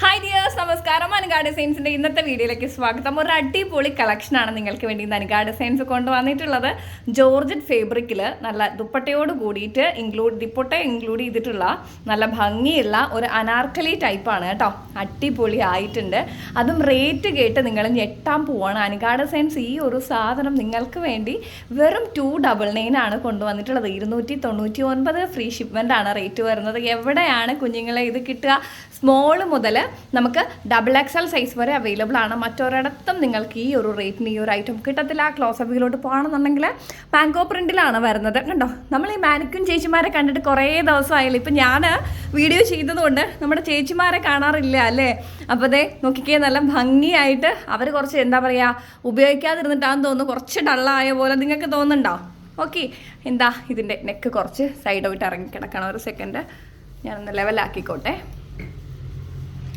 Hi, dear. Dears നമസ്കാരം. അനുഗാ ഡിസൈൻസിന്റെ ഇന്നത്തെ വീഡിയോയിലേക്ക് സ്വാഗതം. ഒരു അടിപൊളി കളക്ഷനാണ് നിങ്ങൾക്ക് വേണ്ടി ഇന്ന് അനുഗാ ഡിസൈൻസ് കൊണ്ടുവന്നിട്ടുള്ളത്. ജോർജറ്റ് ഫേബ്രിക്കിൽ നല്ല ദുപ്പട്ടയോട് കൂടിയിട്ട് ഇൻക്ലൂഡ് ദുപ്പട്ട ഇൻക്ലൂഡ് ചെയ്തിട്ടുള്ള നല്ല ഭംഗിയുള്ള ഒരു അനാർക്കലി ടൈപ്പാണ് കേട്ടോ. അടിപൊളി ആയിട്ടുണ്ട്. അതും റേറ്റ് കേട്ട് നിങ്ങൾ ഞെട്ടാൻ പോവാണ് അനുഗാ ഡിസൈൻസ് ഈ ഒരു സാധനം നിങ്ങൾക്ക് വേണ്ടി വെറും ടു ഡബിൾ നയൻ ആണ് കൊണ്ടുവന്നിട്ടുള്ളത്. ഇരുന്നൂറ്റി തൊണ്ണൂറ്റി ഒൻപത് ഫ്രീ ഷിപ്മെന്റ് ആണ് റേറ്റ് വരുന്നത്. എവിടെയാണ് കുഞ്ഞുങ്ങളെ ഇത് കിട്ടുക? സ്മോൾ മുതൽ നമുക്ക് ഡബിൾ എക്സ് എൽ സൈസ് വരെ അവൈലബിൾ ആണ്. മറ്റൊരിടത്തും നിങ്ങൾക്ക് ഈ ഒരു റേറ്റിന് ഈ ഒരു ഐറ്റം കിട്ടത്തില്ല. ക്ലോസ് അപ്പിലോട്ട് പോകണമെന്നുണ്ടെങ്കിൽ പാങ്കോ പ്രിന്റിലാണ് വരുന്നത്. കണ്ടോ? നമ്മൾ ഈ മാനിക്കും ചേച്ചിമാരെ കണ്ടിട്ട് കുറേ ദിവസമായില്ല. ഇപ്പം ഞാൻ വീഡിയോ ചെയ്തതുകൊണ്ട് നമ്മുടെ ചേച്ചിമാരെ കാണാറില്ല അല്ലേ? അപ്പോൾ അതേ നോക്കിക്കേ നല്ല ഭംഗിയായിട്ട് അവർ കുറച്ച് എന്താ പറയുക ഉപയോഗിക്കാതിരുന്നിട്ടാന്ന് തോന്നുന്നു. കുറച്ച് ഡള്ളായ പോലെ നിങ്ങൾക്ക് തോന്നുന്നുണ്ടോ? ഓക്കെ എന്താ ഇതിന്റെ നെക്ക് കുറച്ച് സൈഡ് ഔട്ട് ഇറങ്ങി കിടക്കണം. ഒരു സെക്കൻഡ് ഞാനൊന്ന് ലെവലാക്കിക്കോട്ടെ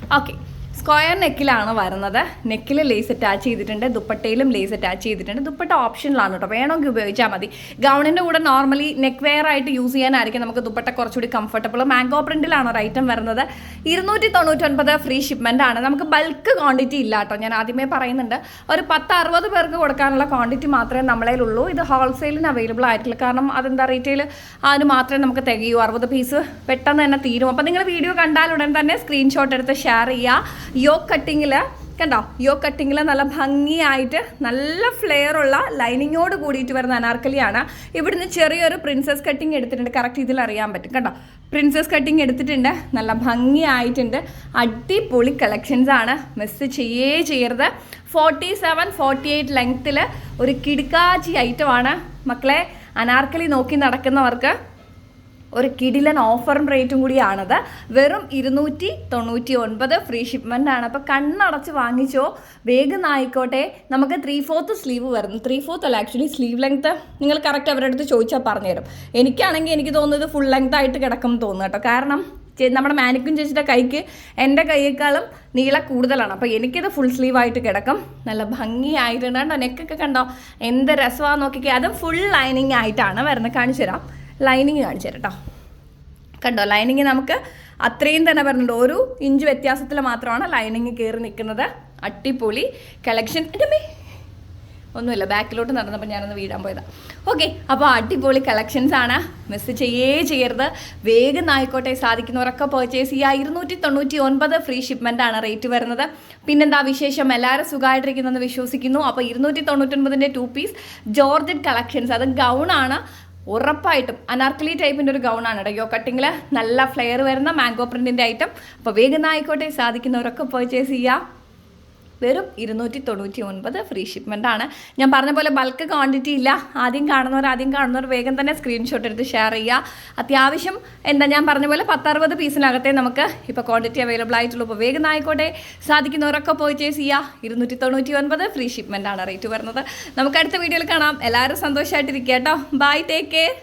ഓക്കെ സ്ക്വയർ നെക്കിലാണ് വരുന്നത്. നെക്കിൽ ലേസ് അറ്റാച്ച് ചെയ്തിട്ടുണ്ട് ദുപ്പട്ടയിലും ലേസ് അറ്റാച്ച് ചെയ്തിട്ടുണ്ട്. ദുപ്പട്ട ഓപ്ഷനിലാണ് കേട്ടോ വേണമെങ്കിൽ ഉപയോഗിച്ചാൽ മതി. ഗൗണിന്റെ കൂടെ നോർമലി നെക്ക് വെയർ ആയിട്ട് യൂസ് ചെയ്യാനായിരിക്കും നമുക്ക് ദുപ്പട്ട കുറച്ചുകൂടി കംഫർട്ടബിൾ മാംഗോ പ്രിന്റിലാണ് ഒരു ഐറ്റം വരുന്നത്. ഇരുന്നൂറ്റി തൊണ്ണൂറ്റൊൻപത് ഫ്രീ ഷിപ്മെന്റ് ആണ്. നമുക്ക് ബൾക്ക് ക്വാണ്ടിറ്റി ഇല്ല കേട്ടോ ഞാൻ ആദ്യമേ പറയുന്നുണ്ട്. ഒരു പത്ത് അറുപത് പേർക്ക് കൊടുക്കാനുള്ള ക്വാണ്ടിറ്റി മാത്രമേ നമ്മളേ ഉള്ളൂ. ഇത് ഹോൾസെയിലിന് അവൈലബിൾ ആയിട്ടില്ല. കാരണം അതെന്താ റീറ്റെയിൽ അതിന് മാത്രമേ നമുക്ക് തികയൂ. അറുപത് പീസ് പെട്ടെന്ന് തന്നെ തീരും. അപ്പോൾ നിങ്ങൾ വീഡിയോ കണ്ടാൽ ഉടൻ തന്നെ സ്ക്രീൻഷോട്ട് എടുത്ത് ഷെയർ ചെയ്യുക. യോ കട്ടിങ്ങിൽ കണ്ടോ? യോ കട്ടിങ്ങിൽ നല്ല ഭംഗിയായിട്ട് നല്ല ഫ്ലെയർ ഉള്ള ലൈനിങ്ങോട് കൂടിയിട്ട് വരുന്ന അനാർക്കലിയാണ്. ഇവിടുന്ന് ചെറിയൊരു പ്രിൻസസ് കട്ടിങ് എടുത്തിട്ടുണ്ട്. കറക്റ്റ് ഇതിൽ അറിയാൻ പറ്റും. കണ്ടോ? പ്രിൻസസ് കട്ടിങ് എടുത്തിട്ടുണ്ട്. നല്ല ഭംഗിയായിട്ടുണ്ട്. അടിപൊളി കളക്ഷൻസ് ആണ്. മിസ് ചെയ്യേ ചെയ്യരുത്. ഫോർട്ടി സെവൻ ഫോർട്ടി എയ്റ്റ് ലെങ്ത്തിൽ ഒരു കിടുക്കാച്ചി ഐറ്റമാണ് മക്കളെ അനാർക്കലി നോക്കി നടക്കുന്നവർക്ക് ഒരു കിടിലൻ ഓഫറും റേറ്റും കൂടിയാണത്. വെറും ഇരുന്നൂറ്റി തൊണ്ണൂറ്റി ഒൻപത് ഫ്രീ ഷിപ്മെന്റ് ആണ് അപ്പോൾ കണ്ണടച്ച് വാങ്ങിച്ചോ. വേഗം ആയിക്കോട്ടെ. നമുക്ക് ത്രീ ഫോർത്ത് സ്ലീവ് വരുന്നു. ത്രീ ഫോർത്ത് അല്ല ആക്ച്വലി സ്ലീവ് ലെങ്ത്ത് നിങ്ങൾ കറക്റ്റ് അവരുടെ അടുത്ത് ചോദിച്ചാൽ പറഞ്ഞുതരും. എനിക്കാണെങ്കിൽ എനിക്ക് തോന്നുന്നത് ഫുൾ ലെങ്ത് ആയിട്ട് കിടക്കും തോന്നുന്നു കേട്ടോ. കാരണം നമ്മുടെ മാനിക്കും ചേച്ചിയുടെ കൈക്ക് എന്റെ കൈയേക്കാളും നീള കൂടുതലാണ്. അപ്പോൾ എനിക്കിത് ഫുൾ സ്ലീവ് ആയിട്ട് കിടക്കും. നല്ല ഭംഗിയായിട്ടുണ്ട് കണ്ടോ നെക്കൊക്കെ കണ്ടോ? എന്ത് രസമാണെന്ന് നോക്കിക്കേ. അതും ഫുൾ ലൈനിങ് ആയിട്ടാണ് വരുന്നത്. കാണിച്ചു തരാം ലൈനിങ് കാണിച്ചു കേട്ടോ കണ്ടോ? ലൈനിങ് നമുക്ക് അത്രയും തന്നെ പറഞ്ഞിട്ടുണ്ട്. ഒരു ഇഞ്ച് വ്യത്യാസത്തിൽ മാത്രമാണ് ലൈനിങ് കയറി നിൽക്കുന്നത്. അട്ടിപ്പൊളി കളക്ഷൻ ഒന്നുമില്ല. ബാക്കിലോട്ട് നടന്നപ്പോൾ ഞാനൊന്ന് വീടാൻ പോയതാ. ഓക്കെ അപ്പോൾ അടിപൊളി കളക്ഷൻസ് ആണ്. മിസ് ചെയ്യേ ചെയ്യരുത്. വേഗം ആയിക്കോട്ടെ. സാധിക്കുന്നവരൊക്കെ പർച്ചേസ് ചെയ്യുക. ഇരുന്നൂറ്റി തൊണ്ണൂറ്റി ഒൻപത് ഫ്രീ ഷിപ്മെന്റ് ആണ് റേറ്റ് വരുന്നത്. പിന്നെന്താ വിശേഷം? എല്ലാവരും സുഖമായിട്ടിരിക്കുന്നെന്ന് വിശ്വസിക്കുന്നു. അപ്പോൾ ഇരുന്നൂറ്റി തൊണ്ണൂറ്റൊൻപതിന്റെ ടു പീസ് ജോർജറ്റ് കളക്ഷൻസ് അത് ഗൗണാണ് ഉറപ്പായിട്ടും അനാർക്കലി ടൈപ്പിന്റെ ഒരു ഗൗണാണ് കേട്ടോ യോ കട്ടിങ്ങിൽ നല്ല ഫ്ലെയർ വരുന്ന മാംഗോ പ്രിന്റിന്റെ ഐറ്റം അപ്പോൾ വേഗം ആയിക്കോട്ടെ സാധിക്കുന്നവരൊക്കെ പർച്ചേസ് ചെയ്യുക വെറും ഇരുന്നൂറ്റി തൊണ്ണൂറ്റി ഒൻപത് ഫ്രീ ഷിപ്മെന്റ് ആണ്. ഞാൻ പറഞ്ഞ പോലെ ബൾക്ക് ക്വാണ്ടിറ്റി ഇല്ല. ആദ്യം കാണുന്നവർ ആദ്യം കാണുന്നവർ വേഗം തന്നെ സ്ക്രീൻഷോട്ട് എടുത്ത് ഷെയർ ചെയ്യുക. അത്യാവശ്യം എന്താ ഞാൻ പറഞ്ഞ പോലെ പത്തറുപത് പീസിനകത്തെ നമുക്ക് ഇപ്പോൾ ക്വാണ്ടിറ്റി അവൈലബിൾ ആയിട്ടുള്ളൂ. അപ്പോൾ വേഗം ആയിക്കോട്ടെ. സാധിക്കുന്നവരൊക്കെ പർച്ചേസ് ചെയ്യുക. ഇരുന്നൂറ്റി തൊണ്ണൂറ്റി ഒൻപത് ഫ്രീ ഷിപ്മെന്റ് ആണ് റേറ്റ് വരുന്നത്. നമുക്ക് അടുത്ത വീഡിയോയിൽ കാണാം. എല്ലാവരും സന്തോഷമായിട്ടിരിക്കുക കേട്ടോ. Bye take care